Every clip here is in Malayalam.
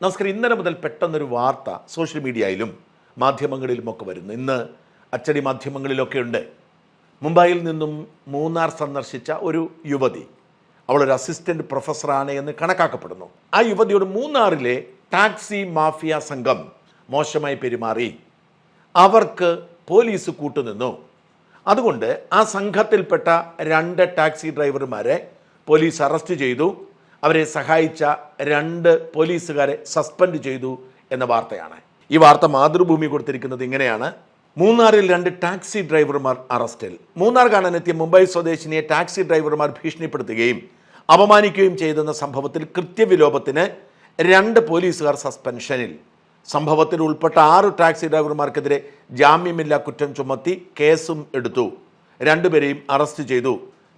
നമസ്കാരം. ഇന്നലെ മുതൽ പെട്ടെന്നൊരു വാർത്ത സോഷ്യൽ മീഡിയയിലും മാധ്യമങ്ങളിലുമൊക്കെ വരുന്നു. ഇന്ന് അച്ചടി മാധ്യമങ്ങളിലൊക്കെ ഉണ്ട് മുംബൈയിൽ നിന്നും മൂന്നാർ സന്ദർശിച്ച ഒരു യുവതി. അവളൊരു അസിസ്റ്റന്റ് പ്രൊഫസറാണ് എന്ന് കണക്കാക്കപ്പെടുന്നു. ആ യുവതിയോട് മൂന്നാറിലെ ടാക്സി മാഫിയ സംഘം മോശമായി പെരുമാറി. അവർക്ക് പോലീസ് കൂട്ടുനിന്നു. അതുകൊണ്ട് ആ സംഘത്തിൽപ്പെട്ട രണ്ട് ടാക്സി ഡ്രൈവർമാരെ പോലീസ് അറസ്റ്റ് ചെയ്തു. അവരെ സഹായിച്ച രണ്ട് പോലീസുകാരെ സസ്പെൻഡ് ചെയ്തു എന്ന വാർത്തയാണ്. ഈ വാർത്ത മാതൃഭൂമി കൊടുത്തിരിക്കുന്നത് ഇങ്ങനെയാണ്. മൂന്നാറിൽ രണ്ട് ടാക്സി ഡ്രൈവർമാർ അറസ്റ്റിൽ. മൂന്നാർ കാണാനെത്തിയ മുംബൈ സ്വദേശിനിയെ ടാക്സി ഡ്രൈവർമാർ ഭീഷണിപ്പെടുത്തുകയും അപമാനിക്കുകയും ചെയ്തെന്ന സംഭവത്തിൽ കൃത്യവിലോപത്തിന് രണ്ട് പോലീസുകാർ സസ്പെൻഷനിൽ. സംഭവത്തിൽ ഉൾപ്പെട്ട ആറ് ടാക്സി ഡ്രൈവർമാർക്കെതിരെ ജാമ്യമില്ലാ കുറ്റം ചുമത്തി കേസും എടുത്തു. രണ്ടുപേരെയും അറസ്റ്റ് ചെയ്തു.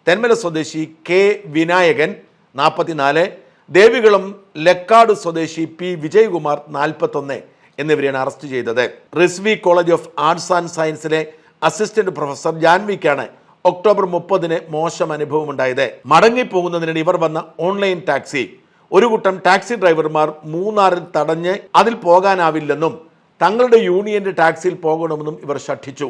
തെന്മല സ്വദേശി കെ വിനായകൻ നാൽപ്പത്തിനാല് ദേവികുളം ലക്കാട് സ്വദേശി പി. വിജയകുമാർ നാൽപ്പത്തൊന്ന് എന്നിവരെയാണ് അറസ്റ്റ് ചെയ്തത്. Rizvi college of arts and സയൻസിലെ assistant professor ജാൻവിക്കാണ് ഒക്ടോബർ മുപ്പതിന് മോശം അനുഭവം ഉണ്ടായത് മടങ്ങിപ്പോകുന്നതിനിടെ ഇവർ വന്ന ഓൺലൈൻ ടാക്സി. ഒരു കൂട്ടം ടാക്സി ഡ്രൈവർമാർ മൂന്നാറിൽ തടഞ്ഞ് അതിൽ പോകാനാവില്ലെന്നും തങ്ങളുടെ യൂണിയന്റെ ടാക്സിയിൽ പോകണമെന്നും ഇവർ ഷഠിച്ചു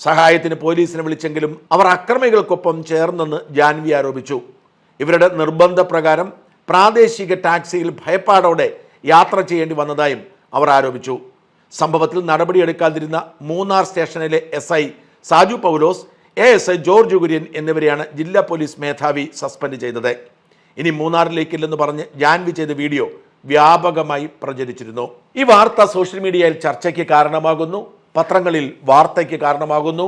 സഹായത്തിന് പോലീസിനെ വിളിച്ചെങ്കിലും അവർ അക്രമികൾക്കൊപ്പം ചേർന്നെന്ന് ജാൻവി ആരോപിച്ചു. ഇവരുടെ നിർബന്ധപ്രകാരം പ്രാദേശിക ടാക്സിയിൽ ഭയപ്പാടോടെ യാത്ര ചെയ്യേണ്ടി വന്നതായും അവർ ആരോപിച്ചു. സംഭവത്തിൽ നടപടിയെടുക്കാതിരുന്ന മൂന്നാർ സ്റ്റേഷനിലെ S I Saju Paulose A S I George Kurian എന്നിവരെയാണ് ജില്ലാ പോലീസ് മേധാവി സസ്പെൻഡ് ചെയ്തത്. ഇനി മൂന്നാറിലേക്കില്ലെന്ന് പറഞ്ഞ് ജാൻവി ചെയ്ത വീഡിയോ വ്യാപകമായി പ്രചരിച്ചിരുന്നു. ഈ വാർത്ത സോഷ്യൽ മീഡിയയിൽ ചർച്ചയ്ക്ക് കാരണമാകുന്നു പത്രങ്ങളിൽ വാർത്തയ്ക്ക് കാരണമാകുന്നു.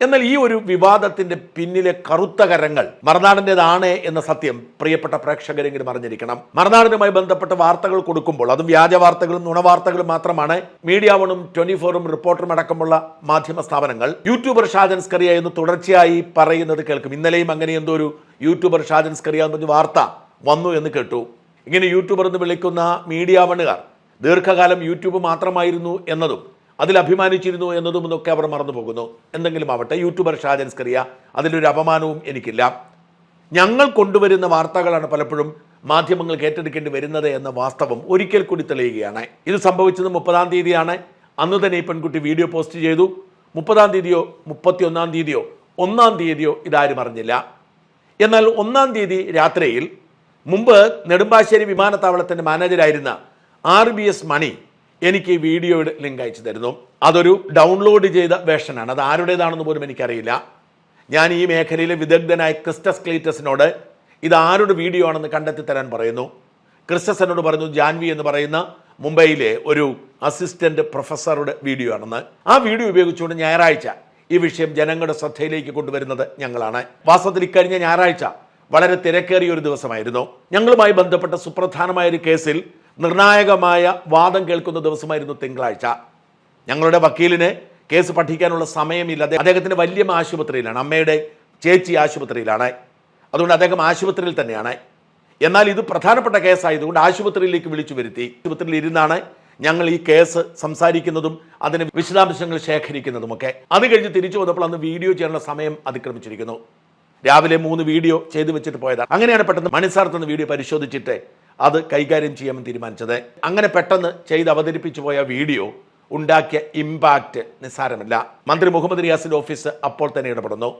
എന്നാൽ ഈ ഒരു വിവാദത്തിന്റെ പിന്നിലെ കറുത്ത കരങ്ങൾ മറുനാടിന്റെതാണ് എന്ന സത്യം പ്രിയപ്പെട്ട പ്രേക്ഷകരെങ്കിലും അറിഞ്ഞിരിക്കണം മറുനാടിനുമായി ബന്ധപ്പെട്ട വാർത്തകൾ കൊടുക്കുമ്പോൾ അതും വ്യാജ വാർത്തകളും നുണവാർത്തകളും മാത്രമാണ് മീഡിയ വണും ട്വന്റി ഫോറും റിപ്പോർട്ടറും അടക്കമുള്ള മാധ്യമ സ്ഥാപനങ്ങൾ. യൂട്യൂബർ ഷാജൻ സ്കറിയ എന്ന് തുടർച്ചയായി പറയുന്നത് കേൾക്കും. ഇന്നലെയും അങ്ങനെ എന്തോ ഒരു യൂട്യൂബർ ഷാജൻ സ്കറിയ എന്ന് പറഞ്ഞ വാർത്ത വന്നു എന്ന് കേട്ടു. ഇങ്ങനെ യൂട്യൂബർ എന്ന് വിളിക്കുന്ന മീഡിയ വണുകാർ ദീർഘകാലം യൂട്യൂബ് മാത്രമായിരുന്നു എന്നതും അതിൽ അഭിമാനിച്ചിരുന്നു എന്നതും എന്നൊക്കെ അവർ മറന്നു പോകുന്നു എന്തെങ്കിലും ആവട്ടെ യൂട്യൂബർ ഷാജൻ സ്കറിയ അതിലൊരു അപമാനവും എനിക്കില്ല. ഞങ്ങൾ കൊണ്ടുവരുന്ന വാർത്തകളാണ് പലപ്പോഴും മാധ്യമങ്ങൾ ഏറ്റെടുക്കേണ്ടി വരുന്നത് എന്ന വാസ്തവം ഒരിക്കൽ കൂടി തെളിയുകയാണ്. ഇത് സംഭവിച്ചത് മുപ്പതാം തീയതിയാണ്. അന്ന് തന്നെ ഈ പെൺകുട്ടി വീഡിയോ പോസ്റ്റ് ചെയ്തു. മുപ്പതാം തീയതിയോ മുപ്പത്തിയൊന്നാം തീയതിയോ ഒന്നാം തീയതിയോ ഇതാരും അറിഞ്ഞില്ല. എന്നാൽ ഒന്നാം തീയതി രാത്രിയിൽ മുമ്പ് നെടുമ്പാശ്ശേരി വിമാനത്താവളത്തിന്റെ മാനേജരായിരുന്ന ആർ ബി എസ് മണി എനിക്ക് ഈ വീഡിയോയുടെ ലിങ്ക് അയച്ചു തരുന്നു. അതൊരു ഡൗൺലോഡ് ചെയ്ത വേർഷനാണ് അത് ആരുടേതാണെന്ന് പോലും എനിക്കറിയില്ല. ഞാൻ ഈ മേഖലയിലെ വിദഗ്ധനായ ക്രിസ്റ്റസ് ക്ലീറ്റസിനോട് ഇത് ആരുടെ വീഡിയോ ആണെന്ന് കണ്ടെത്തി തരാൻ പറയുന്നു. ക്രിസ്റ്റസ് എന്നോട് പറഞ്ഞു ജാൻവി എന്ന് പറയുന്ന മുംബൈയിലെ ഒരു അസിസ്റ്റന്റ് പ്രൊഫസറുടെ വീഡിയോ ആണെന്ന്. ആ വീഡിയോ ഉപയോഗിച്ചുകൊണ്ട് ഞായറാഴ്ച ഈ വിഷയം ജനങ്ങളുടെ ശ്രദ്ധയിലേക്ക് കൊണ്ടുവരുന്നത് ഞങ്ങളാണ്. വാസ്തവത്തിൽ ഇക്കഴിഞ്ഞ ഞായറാഴ്ച വളരെ തിരക്കേറിയ ഒരു ദിവസമായിരുന്നു. ഞങ്ങളുമായി ബന്ധപ്പെട്ട സുപ്രധാനമായ ഒരു കേസിൽ നിർണായകമായ വാദം കേൾക്കുന്ന ദിവസമായിരുന്നു തിങ്കളാഴ്ച. ഞങ്ങളുടെ വക്കീലിന് കേസ് പഠിക്കാനുള്ള സമയമില്ല. അദ്ദേഹത്തിന്റെ വലിയ ആശുപത്രിയിലാണ്. അമ്മയുടെ ചേച്ചി ആശുപത്രിയിലാണ്. അതുകൊണ്ട് അദ്ദേഹം ആശുപത്രിയിൽ തന്നെയാണ്. എന്നാൽ ഇത് പ്രധാനപ്പെട്ട കേസായതുകൊണ്ട് ആശുപത്രിയിലേക്ക് വിളിച്ചു വരുത്തി. ആശുപത്രിയിൽ ഇരുന്നാണ് ഞങ്ങൾ ഈ കേസ് സംസാരിക്കുന്നതും അതിന് വിശദാംശങ്ങൾ ശേഖരിക്കുന്നതുമൊക്കെ. അത് കഴിഞ്ഞ് തിരിച്ചു വന്നപ്പോൾ അന്ന് വീഡിയോ ചെയ്യാനുള്ള സമയം അതിക്രമിച്ചിരിക്കുന്നു. രാവിലെ മൂന്ന് വീഡിയോ ചെയ്തു വെച്ചിട്ട് പോയതാണ്. അങ്ങനെയാണ് പെട്ടെന്ന് മണിസാർത്തുന്ന വീഡിയോ പരിശോധിച്ചിട്ട് അത് കൈകാര്യം ചെയ്യാമെന്ന് തീരുമാനിച്ചത്. അങ്ങനെ പെട്ടെന്ന് ചെയ്ത് അവതരിപ്പിച്ചു പോയ വീഡിയോ ഉണ്ടാക്കിയ ഇമ്പാക്റ്റ് നിസ്സാരമല്ല. മന്ത്രി മുഹമ്മദ് റിയാസിന്റെ ഓഫീസ് അപ്പോൾ തന്നെ ഇടപെടുന്നു.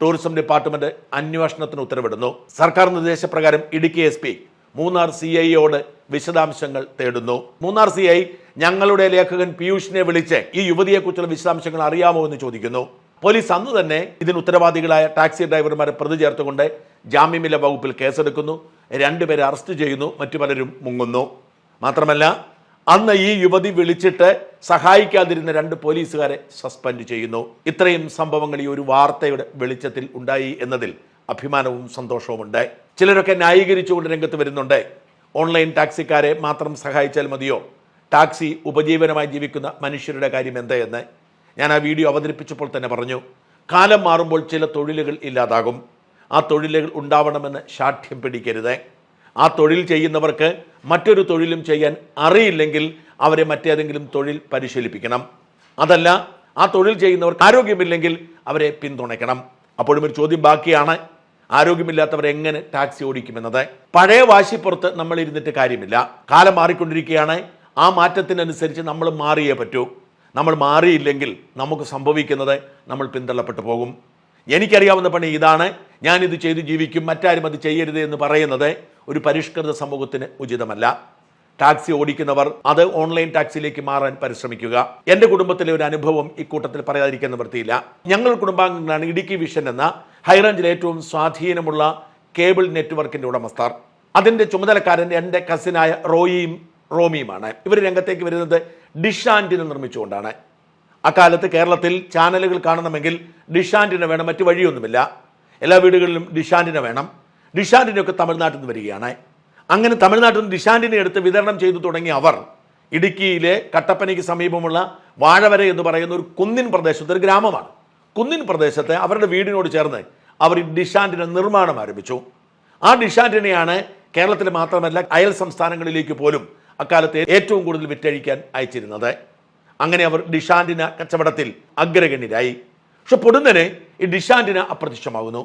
ടൂറിസം ഡിപ്പാർട്ട്മെന്റ് അന്വേഷണത്തിന് ഉത്തരവിടുന്നു. സർക്കാർ നിർദ്ദേശപ്രകാരം Idukki S P Munnar C ഐയോട് വിശദാംശങ്ങൾ തേടുന്നു. മൂന്നാർ സി ഐ ഞങ്ങളുടെ ലേഖകൻ പീയൂഷിനെ വിളിച്ച് ഈ യുവതിയെക്കുറിച്ചുള്ള വിശദാംശങ്ങൾ അറിയാമോ എന്ന് ചോദിക്കുന്നു. പോലീസ് അന്ന് തന്നെ ഇതിന് ഉത്തരവാദികളായ ടാക്സി ഡ്രൈവർമാരെ പ്രതി ചേർത്തുകൊണ്ട് ജാമ്യമില്ല വകുപ്പിൽ കേസെടുക്കുന്നു. രണ്ടുപേരെ അറസ്റ്റ് ചെയ്യുന്നു. മറ്റു പലരും മുങ്ങുന്നു. മാത്രമല്ല അന്ന് ഈ യുവതി വിളിച്ചിട്ട് സഹായിക്കാതിരുന്ന രണ്ട് പോലീസുകാരെ സസ്പെൻഡ് ചെയ്യുന്നു. ഇത്രയും സംഭവങ്ങൾ ഈ ഒരു വാർത്തയുടെ വെളിച്ചത്തിൽ ഉണ്ടായി എന്നതിൽ അഭിമാനവും സന്തോഷവുമുണ്ട്. ചിലരൊക്കെ ന്യായീകരിച്ചുകൊണ്ട് രംഗത്ത് വരുന്നുണ്ട്. ഓൺലൈൻ ടാക്സിക്കാരെ മാത്രം സഹായിച്ചാൽ മതിയോ? ടാക്സി ഉപജീവനമായി ജീവിക്കുന്ന മനുഷ്യരുടെ കാര്യം എന്തെന്ന് ഞാൻ ആ വീഡിയോ അവതരിപ്പിച്ചപ്പോൾ തന്നെ പറഞ്ഞു കാലം മാറുമ്പോൾ ചില തൊഴിലുകൾ ഇല്ലാതാകും. ആ തൊഴിലുകൾ ഉണ്ടാവണമെന്ന് ശാഠ്യം പിടിക്കരുത്. ആ തൊഴിൽ ചെയ്യുന്നവർക്ക് മറ്റൊരു തൊഴിലും ചെയ്യാൻ അറിയില്ലെങ്കിൽ അവരെ മറ്റേതെങ്കിലും തൊഴിൽ പരിശീലിപ്പിക്കണം. അതല്ല ആ തൊഴിൽ ചെയ്യുന്നവർക്ക് ആരോഗ്യമില്ലെങ്കിൽ അവരെ പിന്തുണയ്ക്കണം. അപ്പോഴും ഒരു ചോദ്യം ബാക്കിയാണ് ആരോഗ്യമില്ലാത്തവർ എങ്ങനെ ടാക്സി ഓടിക്കുമെന്നത്? പഴയ വാശിപ്പുറത്ത് നമ്മൾ ഇരുന്നിട്ട് കാര്യമില്ല. കാലം മാറിക്കൊണ്ടിരിക്കുകയാണ് ആ മാറ്റത്തിനനുസരിച്ച് നമ്മൾ മാറിയേ പറ്റൂ. നമ്മൾ മാറിയില്ലെങ്കിൽ നമുക്ക് സംഭവിക്കുന്നത് നമ്മൾ പിന്തള്ളപ്പെട്ടു പോകും. എനിക്കറിയാവുന്ന പണി ഇതാണ്. ഞാനിത് ചെയ്ത് ജീവിക്കും. മറ്റാരും അത് ചെയ്യരുത് എന്ന് പറയുന്നത് ഒരു പരിഷ്കൃത സമൂഹത്തിന് ഉചിതമല്ല. ടാക്സി ഓടിക്കുന്നവർ അത് ഓൺലൈൻ ടാക്സിയിലേക്ക് മാറാൻ പരിശ്രമിക്കുക. എന്റെ കുടുംബത്തിലെ ഒരു അനുഭവം ഇക്കൂട്ടത്തിൽ പറയാതിരിക്കാൻ നിവൃത്തിയില്ല. ഞങ്ങൾ കുടുംബാംഗങ്ങളാണ് ഇടുക്കി വിഷൻ എന്ന ഹൈറേഞ്ചിലെ ഏറ്റവും സ്വാധീനമുള്ള കേബിൾ നെറ്റ്വർക്കിന്റെ ഉടമസ്ഥർ. അതിന്റെ ചുമതലക്കാരൻ എന്റെ കസിനായ റോയിയും റോമിയുമാണ്. ഇവർ രംഗത്തേക്ക് വരുന്നത് ഡിഷ് ആന്റിന നിർമ്മിച്ചുകൊണ്ടാണ്. അക്കാലത്ത് കേരളത്തിൽ ചാനലുകൾ കാണണമെങ്കിൽ ഡിഷാന്റിനെ വേണം മറ്റു വഴിയൊന്നുമില്ല. എല്ലാ വീടുകളിലും ഡിഷാന്റിനെ വേണം. ഡിഷാന്റിനൊക്കെ തമിഴ്നാട്ടിൽ നിന്ന് വരികയാണ്. അങ്ങനെ തമിഴ്നാട്ടിൽ നിന്ന് ഡിഷാന്റിനെ എടുത്ത് വിതരണം ചെയ്തു തുടങ്ങിയ അവർ ഇടുക്കിയിലെ കട്ടപ്പനയ്ക്ക് സമീപമുള്ള വാഴവര എന്ന് പറയുന്ന ഒരു കുന്നിൻ പ്രദേശത്ത് ഒരു ഗ്രാമമാണ്. കുന്നിൻ പ്രദേശത്തെ അവരുടെ വീടിനോട് ചേർന്ന് അവർ ഈ ഡിഷാന്റിനെ നിർമ്മാണം ആരംഭിച്ചു. ആ ഡിഷാന്റിനെയാണ് കേരളത്തിൽ മാത്രമല്ല അയൽ സംസ്ഥാനങ്ങളിലേക്ക് പോലും അക്കാലത്ത് ഏറ്റവും കൂടുതൽ വിറ്റഴിക്കാൻ അയച്ചിരുന്നത്. അങ്ങനെ അവർ ഡിഷാന്റിന കച്ചവടത്തിൽ അഗ്രഗണ്യരായി. പക്ഷെ പൊടുന്നനെ ഈ ഡിഷാന്റിന അപ്രത്യക്ഷമാകുന്നു.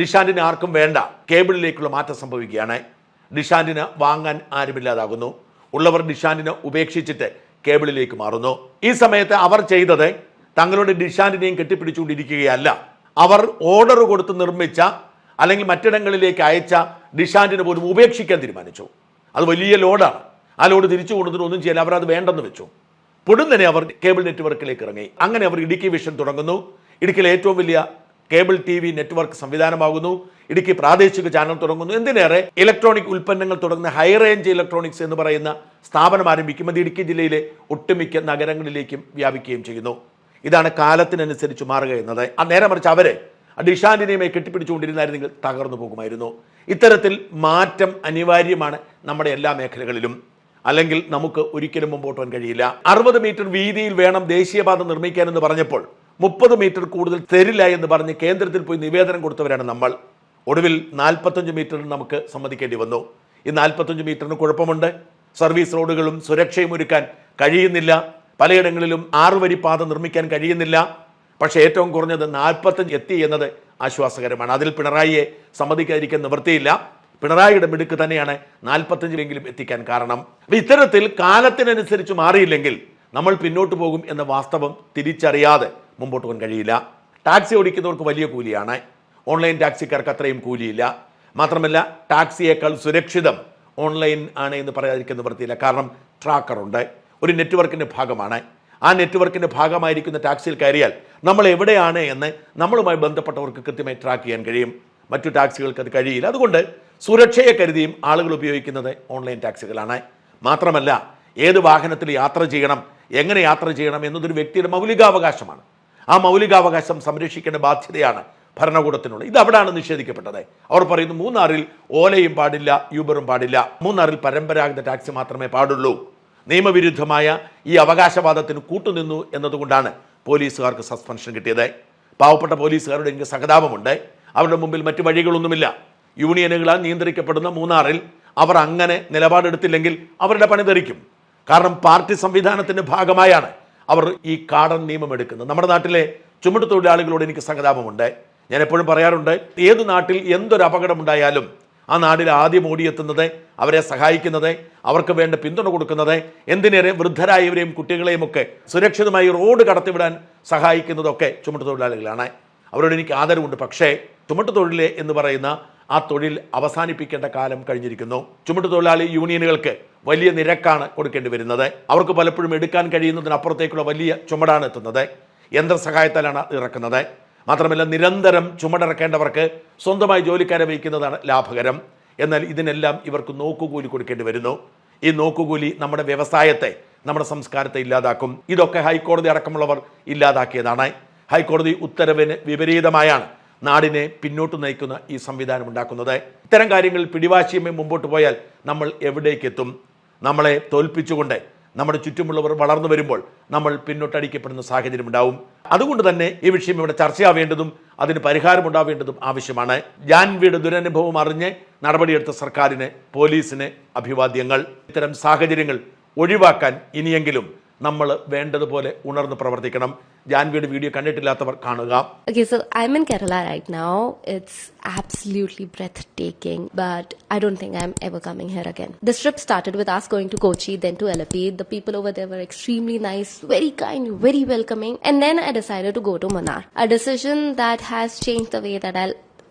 ഡിഷാന്റിന ആർക്കും വേണ്ട. കേബിളിലേക്കുള്ള മാറ്റം സംഭവിക്കുകയാണ്. ഡിഷാന്റിന വാങ്ങാൻ ആരുമില്ലാതാകുന്നു. ഉള്ളവർ ഡിഷാൻഡിനെ ഉപേക്ഷിച്ചിട്ട് കേബിളിലേക്ക് മാറുന്നു. ഈ സമയത്ത് അവർ ചെയ്തത് തങ്ങളുടെ ഡിഷാന്റിനെയും കെട്ടിപ്പിടിച്ചുകൊണ്ടിരിക്കുകയല്ല. അവർ ഓർഡർ കൊടുത്ത് നിർമ്മിച്ച അല്ലെങ്കിൽ മറ്റിടങ്ങളിലേക്ക് അയച്ച ഡിഷാൻഡിനെ പോലും ഉപേക്ഷിക്കാൻ തീരുമാനിച്ചു. അത് വലിയ ലോഡാണ്. ആ ലോഡ് തിരിച്ചു കൊണ്ടുവന്നിട്ട് ഒന്നും ചെയ്യാൻ അവർ അത് വേണ്ടെന്ന് വെച്ചു. പൊടുന്നനെ അവർ കേബിൾ നെറ്റ്വർക്കിലേക്ക് ഇറങ്ങി. അങ്ങനെ അവർ ഇടുക്കി വിഷൻ തുടങ്ങുന്നു. ഇടുക്കിയിലെ ഏറ്റവും വലിയ കേബിൾ ടി വി നെറ്റ്വർക്ക് സംവിധാനമാകുന്നു. ഇടുക്കി പ്രാദേശിക ചാനൽ തുടങ്ങുന്നു. എന്തിനേറെ? ഇലക്ട്രോണിക് ഉൽപ്പന്നങ്ങൾ തുടങ്ങുന്ന ഹൈ റേഞ്ച് ഇലക്ട്രോണിക്സ് എന്ന് പറയുന്ന സ്ഥാപനം ആരംഭിക്കും അത് ഇടുക്കി ജില്ലയിലെ ഒട്ടുമിക്ക നഗരങ്ങളിലേക്കും വ്യാപിക്കുകയും ചെയ്യുന്നു. ഇതാണ് കാലത്തിനനുസരിച്ച് മാറുക എന്നത്. ആ നേരെ മറിച്ച് അവരെ ഡിഷാന്റിനെയുമായി കെട്ടിപ്പിടിച്ചുകൊണ്ടിരുന്നായിരുന്നെങ്കിൽ തകർന്നു പോകുമായിരുന്നു. ഇത്തരത്തിൽ മാറ്റം അനിവാര്യമാണ് നമ്മുടെ എല്ലാ മേഖലകളിലും. അല്ലെങ്കിൽ നമുക്ക് ഒരിക്കലും മുമ്പോട്ട് പോകാൻ കഴിയില്ല. അറുപത് മീറ്റർ വീതിയിൽ വേണം ദേശീയപാത നിർമ്മിക്കാനെന്ന് പറഞ്ഞപ്പോൾ മുപ്പത് മീറ്റർ കൂടുതൽ തരില്ല എന്ന് പറഞ്ഞ് കേന്ദ്രത്തിൽ പോയി നിവേദനം കൊടുത്തവരാണ് നമ്മൾ. ഒടുവിൽ നാൽപ്പത്തഞ്ച് മീറ്ററിന് നമുക്ക് സമ്മതിക്കേണ്ടി വന്നു. ഈ നാൽപ്പത്തഞ്ച് മീറ്ററിന് കുഴപ്പമുണ്ട്. സർവീസ് റോഡുകളും സുരക്ഷയും ഒരുക്കാൻ കഴിയുന്നില്ല. പലയിടങ്ങളിലും ആറ് വരി പാത നിർമ്മിക്കാൻ കഴിയുന്നില്ല. പക്ഷേ ഏറ്റവും കുറഞ്ഞത് നാൽപ്പത്തഞ്ച് എത്തി എന്നത് ആശ്വാസകരമാണ്. അതിൽ പിണറായിയെ സമ്മതിക്കാതിരിക്കാൻ നിവൃത്തിയില്ല. പിണറായിയുടെ മിടുക്ക് തന്നെയാണ് നാൽപ്പത്തഞ്ചിലെങ്കിലും എത്തിക്കാൻ കാരണം. അപ്പൊ ഇത്തരത്തിൽ കാലത്തിനനുസരിച്ച് മാറിയില്ലെങ്കിൽ നമ്മൾ പിന്നോട്ട് പോകും എന്ന വാസ്തവം തിരിച്ചറിയാതെ മുമ്പോട്ട് പോകാൻ കഴിയില്ല. ടാക്സി ഓടിക്കുന്നവർക്ക് വലിയ കൂലിയാണ്. ഓൺലൈൻ ടാക്സിക്കാർക്ക് അത്രയും കൂലിയില്ല. മാത്രമല്ല ടാക്സിയേക്കാൾ സുരക്ഷിതം ഓൺലൈൻ ആണ് എന്ന് പറയാതിരിക്കുന്ന വൃത്തിയില്ല. കാരണം ട്രാക്കർ ഉണ്ട് ഒരു നെറ്റ്വർക്കിന്റെ ഭാഗമാണ്. ആ നെറ്റ്വർക്കിന്റെ ഭാഗമായിരിക്കുന്ന ടാക്സിയിൽ കയറിയാൽ നമ്മൾ എവിടെയാണ് എന്ന് നമ്മളുമായി ബന്ധപ്പെട്ടവർക്ക് കൃത്യമായി ട്രാക്ക് ചെയ്യാൻ കഴിയും. മറ്റു ടാക്സികൾക്ക് അത് കഴിയില്ല. അതുകൊണ്ട് സുരക്ഷയെ കരുതിയും ആളുകൾ ഉപയോഗിക്കുന്നത് ഓൺലൈൻ ടാക്സികളാണ്. മാത്രമല്ല ഏത് വാഹനത്തിൽ യാത്ര ചെയ്യണം എങ്ങനെ യാത്ര ചെയ്യണം എന്നതൊരു വ്യക്തിയുടെ മൗലികാവകാശമാണ്. ആ മൗലികാവകാശം സംരക്ഷിക്കേണ്ട ബാധ്യതയാണ് ഭരണകൂടത്തിനുള്ളത്. ഇത് അവിടെയാണ് നിഷേധിക്കപ്പെട്ടത്. അവർ പറയുന്നു മൂന്നാറിൽ ഓലയും പാടില്ല യൂബറും പാടില്ല. മൂന്നാറിൽ പരമ്പരാഗത ടാക്സി മാത്രമേ പാടുള്ളൂ. നിയമവിരുദ്ധമായ ഈ അവകാശവാദത്തിന് കൂട്ടുനിന്നു എന്നതുകൊണ്ടാണ് പോലീസുകാർക്ക് സസ്പെൻഷൻ കിട്ടിയത്. പാവപ്പെട്ട പോലീസുകാരുടെ എനിക്ക് സഹതാപമുണ്ട്. അവരുടെ മുമ്പിൽ മറ്റു വഴികളൊന്നുമില്ല. യൂണിയനുകളാൽ നിയന്ത്രിക്കപ്പെടുന്ന മൂന്നാറിൽ അവർ അങ്ങനെ നിലപാടെടുത്തില്ലെങ്കിൽ അവരുടെ പണി തെറിക്കും. കാരണം പാർട്ടി സംവിധാനത്തിന്റെ ഭാഗമായാണ് അവർ ഈ കാടൻ നിയമം എടുക്കുന്നത്. നമ്മുടെ നാട്ടിലെ ചുമട്ട് തൊഴിലാളികളോട് എനിക്ക് സഹതാപമുണ്ട്. ഞാൻ എപ്പോഴും പറയാറുണ്ട് ഏത് നാട്ടിൽ എന്തൊരു അപകടമുണ്ടായാലും ആ നാടിൽ ആദ്യം ഓടിയെത്തുന്നത് അവരെ സഹായിക്കുന്നത് അവർക്ക് വേണ്ട പിന്തുണ കൊടുക്കുന്നത് എന്തിനേറെ വൃദ്ധരായവരെയും കുട്ടികളെയും ഒക്കെ സുരക്ഷിതമായി റോഡ് കടത്തിവിടാൻ സഹായിക്കുന്നതൊക്കെ ചുമട്ട് തൊഴിലാളികളാണ്. അവരോട് എനിക്ക് ആദരവുണ്ട്. പക്ഷേ ചുമട്ട് എന്ന് പറയുന്ന ആ തൊഴിൽ അവസാനിപ്പിക്കേണ്ട കാലം കഴിഞ്ഞിരിക്കുന്നു. ചുമട്ട് തൊഴിലാളി യൂണിയനുകൾക്ക് വലിയ നിരക്കാണ് കൊടുക്കേണ്ടി വരുന്നത്. അവർക്ക് പലപ്പോഴും എടുക്കാൻ കഴിയുന്നതിനപ്പുറത്തേക്കുള്ള വലിയ ചുമടാണ് എത്തുന്നത്. യന്ത്രസഹായത്താലാണ് ഇറക്കുന്നത്. മാത്രമല്ല നിരന്തരം ചുമടിറക്കേണ്ടവർക്ക് സ്വന്തമായി ജോലിക്കാരെ വയ്ക്കുന്നതാണ് ലാഭകരം. എന്നാൽ ഇതിനെല്ലാം ഇവർക്ക് നോക്കുകൂലി കൊടുക്കേണ്ടി വരുന്നു. ഈ നോക്കുകൂലി നമ്മുടെ വ്യവസായത്തെ നമ്മുടെ സംസ്കാരത്തെ ഇല്ലാതാക്കും. ഇതൊക്കെ ഹൈക്കോടതി അടക്കമുള്ളവർ ഇല്ലാതാക്കിയതാണ്. ഹൈക്കോടതി ഉത്തരവിന് വിപരീതമായാണ് നാടിനെ പിന്നോട്ട് നയിക്കുന്ന ഈ സംവിധാനം ഉണ്ടാക്കുന്നത്. ഇത്തരം കാര്യങ്ങളിൽ പിടിവാശിയുമായി മുമ്പോട്ട് പോയാൽ നമ്മൾ എവിടേക്കെത്തും? നമ്മളെ തോൽപ്പിച്ചുകൊണ്ട് നമ്മുടെ ചുറ്റുമുള്ളവർ വളർന്നു വരുമ്പോൾ നമ്മൾ പിന്നോട്ടടിക്കപ്പെടുന്ന സാഹചര്യം ഉണ്ടാവും. അതുകൊണ്ട് തന്നെ ഈ വിഷയം ഇവിടെ ചർച്ചയാവേണ്ടതും അതിന് പരിഹാരമുണ്ടാവേണ്ടതും ആവശ്യമാണ്. ജാൻവിയുടെ ദുരനുഭവം അറിഞ്ഞ് നടപടിയെടുത്ത സർക്കാരിന് പോലീസിന് അഭിവാദ്യങ്ങൾ. ഇത്തരം സാഹചര്യങ്ങൾ ഒഴിവാക്കാൻ ഇനിയെങ്കിലും നമ്മൾ വേണ്ടതുപോലെ ഉണർന്ന് പ്രവർത്തിക്കണം. ജാൻവിയുടെ വീഡിയോ കണ്ടിട്ടില്ലാത്തവർ കാണുക. Okay so I mean Kerala right now it's absolutely breathtaking but I do think I'm ever coming here again the trip started with us going to Kochi then to Alleppey the people over there extremely nice very kind very welcoming and then I decide to go to Munnar a decision that has change the way they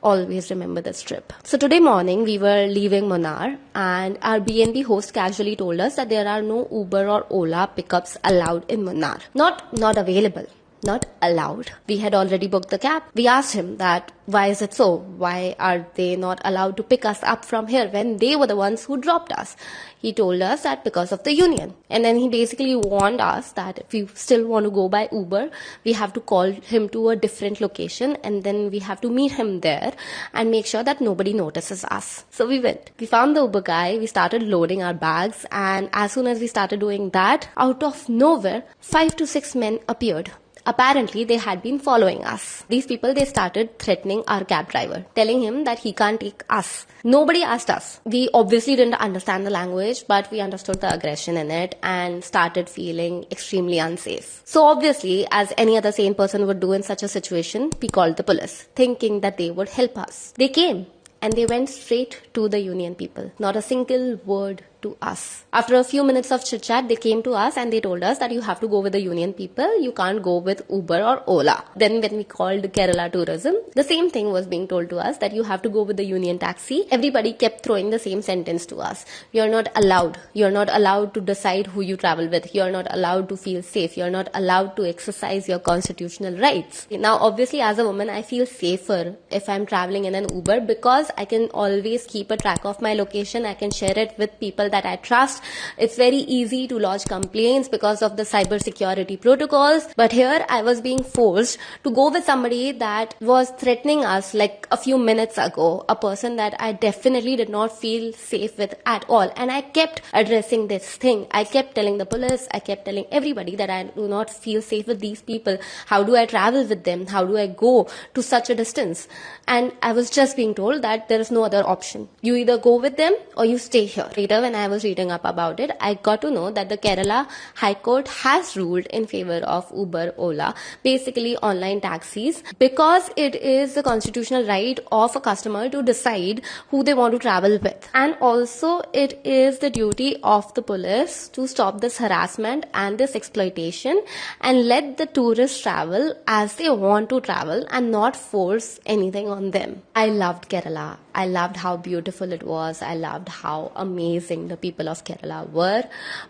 always remember this trip. So today morning we were leaving Munnar and our BNB host casually told us that there are no Uber or Ola pickups allowed in Munnar. Not not available not allowed. We had already booked the cab. We asked him that why is it so? Why are they not allowed to pick us up from here when they were the ones who dropped us? He told us that because of the union. And then he basically warned us that if we still want to go by Uber, we have to call him to a different location and then we have to meet him there and make sure that nobody notices us. So we went. We found the Uber guy, we started loading our bags, and as soon as we started doing that, out of nowhere, five to six men appeared. Apparently, they had been following us. These people, they started threatening our cab driver, telling him that he can't take us. Nobody asked us. We obviously didn't understand the language, but we understood the aggression in it and started feeling extremely unsafe. So obviously, as any other sane person would do in such a situation, we called the police, thinking that they would help us. They came and they went straight to the union people. Not a single word to us. After a few minutes of chit chat, they came to us and they told us that you have to go with the union people. You can't go with Uber or Ola. Then when we called Kerala Tourism, the same thing was being told to us that you have to go with the union taxi. Everybody kept throwing the same sentence to us. You're not allowed. You're not allowed to decide who you travel with. You're not allowed to feel safe. You're not allowed to exercise your constitutional rights. Now, obviously, as a woman, I feel safer if I'm traveling in an Uber because I can always keep a track of my location. I can share it with people that I trust. It's very easy to lodge complaints because of the cyber security protocols. But here I was being forced to go with somebody that was threatening us like a few minutes ago, a person that I definitely did not feel safe with at all. And I kept addressing this thing. I kept telling the police, I kept telling everybody that I do not feel safe with these people. How do I travel with them? How do I go to such a distance? And I was just being told that there is no other option. You either go with them or you stay here. Later, when I was reading up about it, I got to know that the Kerala High Court has ruled in favor of Uber Ola, basically online taxis, because it is the constitutional right of a customer to decide who they want to travel with. And also, it is the duty of the police to stop this harassment and this exploitation and let the tourists travel as they want to travel and not force anything on them. I loved Kerala. I loved how beautiful it was. I loved how amazing the people of Kerala were.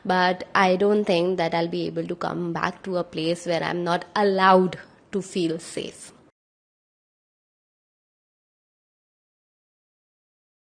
But I don't think that I'll be able to come back to a place where I'm not allowed to feel safe.